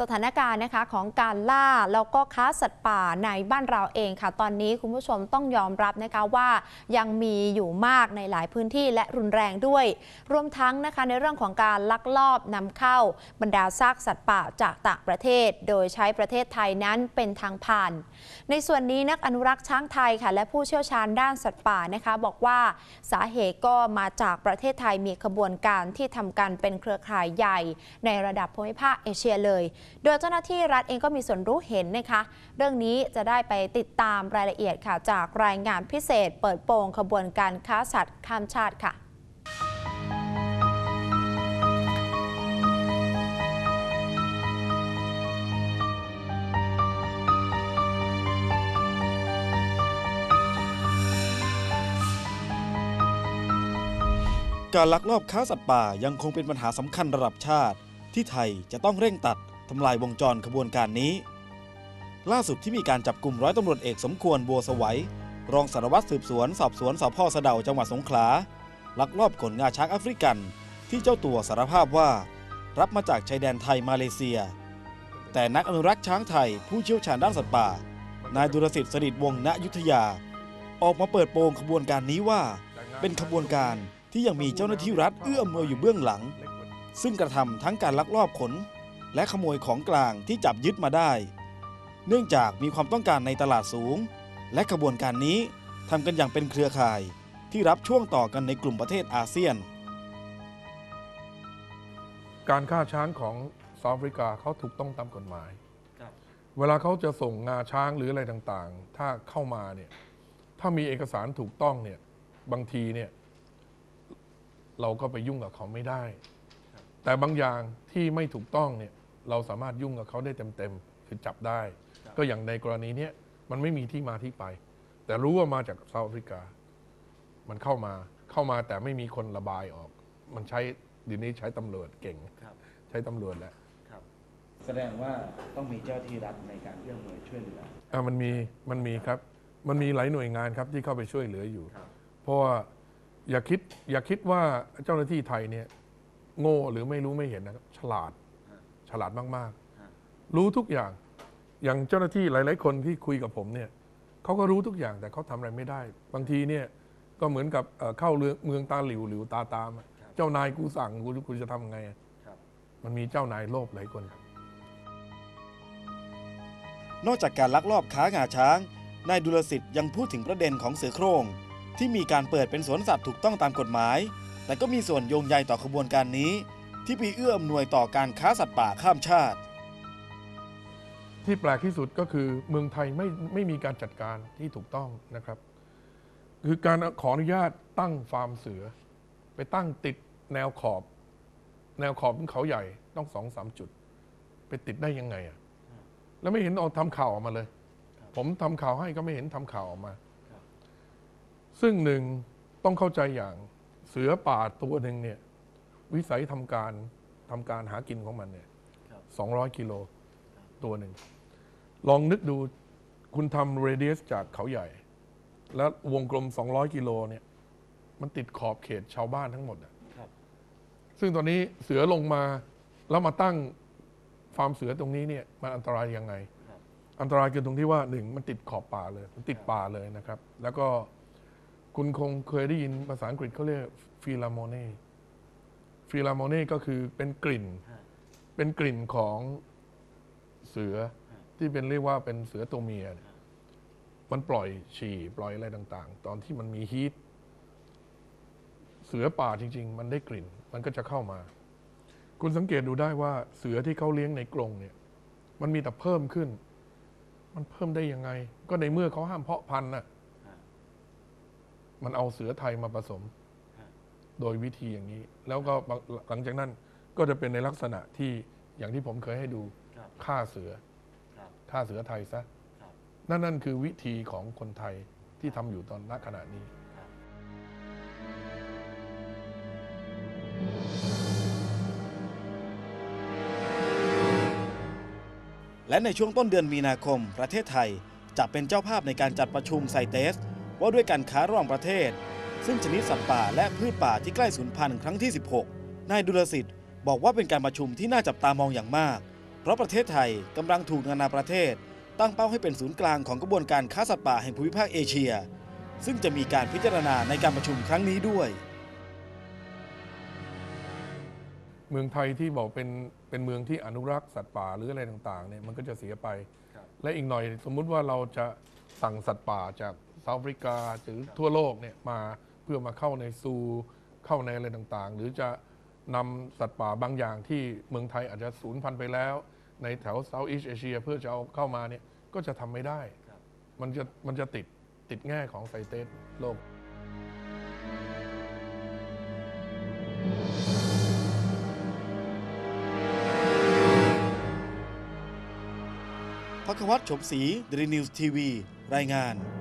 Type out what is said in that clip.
สถานการณ์นะคะของการล่าแล้วก็ค้าสัตว์ป่าในบ้านเราเองค่ะ ตอนนี้คุณผู้ชมต้องยอมรับนะคะว่ายังมีอยู่มากในหลายพื้นที่และรุนแรงด้วย รวมทั้งนะคะในเรื่องของการลักลอบนำเข้าบรรดาซากสัตว์ป่าจากต่างประเทศ โดยใช้ประเทศไทยนั้นเป็นทางผ่าน ในส่วนนี้นักอนุรักษ์ช้างไทยค่ะ และผู้เชี่ยวชาญด้านสัตว์ป่านะคะ บอกว่าสาเหตุก็มาจากประเทศไทยมีขบวนการที่ทำกันเป็นเครือข่ายใหญ่ ในระดับภูมิภาคเอเชียเลยโดยเจ้าหน้าที่รัฐเองก็มีส่วนรู้เห็นนะคะ เรื่องนี้จะได้ไปติดตามรายละเอียดค่ะ จากรายงานพิเศษ เปิดโปงขบวนการค้าสัตว์ข้ามชาติค่ะการลักลอบค้าสัตว์ป่ายังคงเป็นปัญหาสำคัญระดับชาติ ที่ไทยจะต้องเร่งตัด ทำลายวงจรขบวนการนี้ ล่าสุดที่มีการจับกลุ่มร้อยตำรวจเอกสมควรบัวสวัยรองสารวัตรสืบสวนสอบสวนสพสะเดาจังหวัดสงขลาลักลอบขนงาช้างแอฟริกัน ที่เจ้าตัวสารภาพว่า รับมาจากชายแดนไทยมาเลเซีย แต่นักอนุรักษ์ช้างไทยผู้เชี่ยวชาญด้านสัตว์ป่า นายดุรสิทธิ์สนิทวงศ์ณยุทธยา ออกมาเปิดโปงขบวนการนี้ว่า เป็นขบวนการที่ยังมีเจ้าหน้าที่รัฐเอื้ออำนวยอยู่เบื้องหลัง ซึ่งกระทำทั้งการลักลอบขน และขโมยของกลางที่จับยึดมาได้ เนื่องจากมีความต้องการในตลาดสูง และขบวนการนี้ทำกันอย่างเป็นเครือข่ายที่รับช่วงต่อกันในกลุ่มประเทศอาเซียน การฆ่าช้างของเซาท์แอฟริกาเขาถูกต้องตามกฎหมาย เวลาเขาจะส่งงาช้างหรืออะไรต่างๆ ถ้าเข้ามาเนี่ย ถ้ามีเอกสารถูกต้องเนี่ย บางทีเนี่ย เราก็ไปยุ่งกับเขาไม่ได้ แต่บางอย่างที่ไม่ถูกต้องเนี่ยเราสามารถยุ่งกับเขาได้เต็มๆคือจับได้ ก็อย่างในกรณีเนี้ยมันไม่มีที่มาที่ไป แต่รู้ว่ามาจากเซาท์แอฟริกา มันเข้ามาเข้ามาแต่ไม่มีคนระบายออก มันใช้เดี๋ยวนี้ใช้ตำรวจเก่งครับใช้ตำรวจแล้วครับแสดงว่าต้องมีเจ้าที่รัฐในการเอื้อมหน่วยช่วยเหลืออะมันมีมันมีครับ มันมีหลายหน่วยงานครับที่เข้าไปช่วยเหลืออยู่ครับเพราะว่าอย่าคิดอย่าคิดว่าเจ้าหน้าที่ไทยเนี่ย โง่หรือไม่รู้ไม่เห็นนะครับ ฉลาดฮะฉลาดมากฮะๆรู้ทุกอย่างอย่างเจ้าหน้าที่หลาย ๆ คนที่คุยกับผมเนี่ยเขาก็รู้ทุกอย่างแต่เขาทำอะไรไม่ได้ บางทีเนี่ยก็เหมือนกับเอ่อเข้าเรืองเมืองตาหลิวหลิวตาตามอะเจ้านายกูสั่งกูกูจะทำไงอะครับมันมีเจ้านายโลภหลายคนนอกจากการลักลอบค้างาช้าง นายดุลสิทธิ์ยังพูดถึงประเด็นของเสือโคร่งที่มีการเปิดเป็นสวนสัตว์ถูกต้องตามกฎหมาย แต่ก็มีส่วนโยงใยต่อขบวนการนี้ ที่ไปเอื้ออำนวยต่อการค้าสัตว์ป่าข้ามชาติ ที่แปลกที่สุดก็คือเมืองไทยไม่ไม่มีการจัดการที่ถูกต้องนะครับ คือการขออนุญาตตั้งฟาร์มเสือ ไปตั้งติดแนวขอบ แนวขอบของเขาใหญ่ต้องสองสามจุด ไปติดได้ยังไงอะ่ะแล้วไม่เห็นออกทำข่าวออกมาเลย ผมทำข่าวให้ก็ไม่เห็นทำข่าวออกมาครับซึ่งหนึ่งต้องเข้าใจอย่างเสือป่าตัวหนึ่งเนี่ยวิสัยทำการทำการหากินของมันเนี่ยครับสองร้อยกิโลตัวหนึ่ง ลองนึกดูคุณทำเรเดียสจากเขาใหญ่ แล้ววงกลม 200 กิโลเนี่ย มันติดขอบเขตชาวบ้านทั้งหมดอะครับซึ่งตอนนี้เสือลงมาแล้วมาตั้งฟาร์มเสือตรงนี้เนี่ย มันอันตรายยังไงครับอันตรายคือตรงที่ว่าหนึ่งมันติดขอบป่าเลย มันติดป่าเลยนะครับ แล้วก็ คุณคงเคยได้ยินภาษาอังกฤษเขาเรียกฟิลาโมเน่ฟิลาโมเน่ก็คือเป็นกลิ่นฮะเป็นกลิ่นของเสือที่เป็นเรียกว่าเป็นเสือตัวเมียเนี่ยมันปล่อยฉี่ปล่อยอะไรต่าง ๆ ตอนที่มันมีฮีทเสือป่าจริง ๆ มันได้กลิ่น มันก็จะเข้ามา คุณสังเกตดูได้ว่าเสือที่เขาเลี้ยงในกรงเนี่ย มันมีแต่เพิ่มขึ้น มันเพิ่มได้ยังไง ก็ในเมื่อเขาห้ามเพาะพันธุ์น่ะฮะ มันเอาเสือไทยมาผสมฮะโดยวิธีอย่างนี้ แล้วก็หลังจากนั้นก็จะเป็นในลักษณะที่อย่างที่ผมเคยให้ดูครับฆ่าเสือครับฆ่าเสือไทยซะครับนั่นนั่นคือวิธีของคนไทยที่ทำอยู่ตอนณขณะนี้ครับและในช่วงต้นเดือนมีนาคม ประเทศไทยจะเป็นเจ้าภาพในการจัดประชุมไซเตส ว่าด้วยการค้าระหว่างประเทศ ซึ่งชนิดสัตว์ป่าและพืชป่าที่ใกล้สูญพันธุ์ครั้งที่ 16 นายดุลสิทธิ์บอกว่าเป็นการประชุมที่น่าจับตามองอย่างมากเพเพราะประเทศไทยกำลังถูกนานาประเทศ ตั้งเป้าให้เป็นศูนย์กลางของกระบวนการค้าสัตว์ป่าแห่งภูมิภาคเอเชีย ซึ่งจะมีการพิจารณาในการประชุมครั้งนี้ด้วย เมืองไทยที่บอกเป็นเป็นเมืองที่อนุรักษ์สัตว์ป่าหรืออะไรต่างๆเนี่ยมันก็จะเสียไปครับและอีกหน่อยสมมุติว่าเราจะสั่งสัตว์ป่าจาก เซาท์แอฟริกาหรือทั่วโลกเนี่ยมาเพื่อมาเข้าในซูเข้าในอะไรต่างๆ หรือจะนำสัตว์ป่าบางอย่างที่เมืองไทยอาจจะสูญพันธุ์ไปแล้ว ในแถวเซาท์อีสเอเชียเพื่อจะเอาเข้ามาเนี่ยก็จะทำไม่ได้ มันจะมันจะติดติดแง่ของไซเตสโลกพักวัตรฉมศรีดรีนิวส์ทีวี รายงาน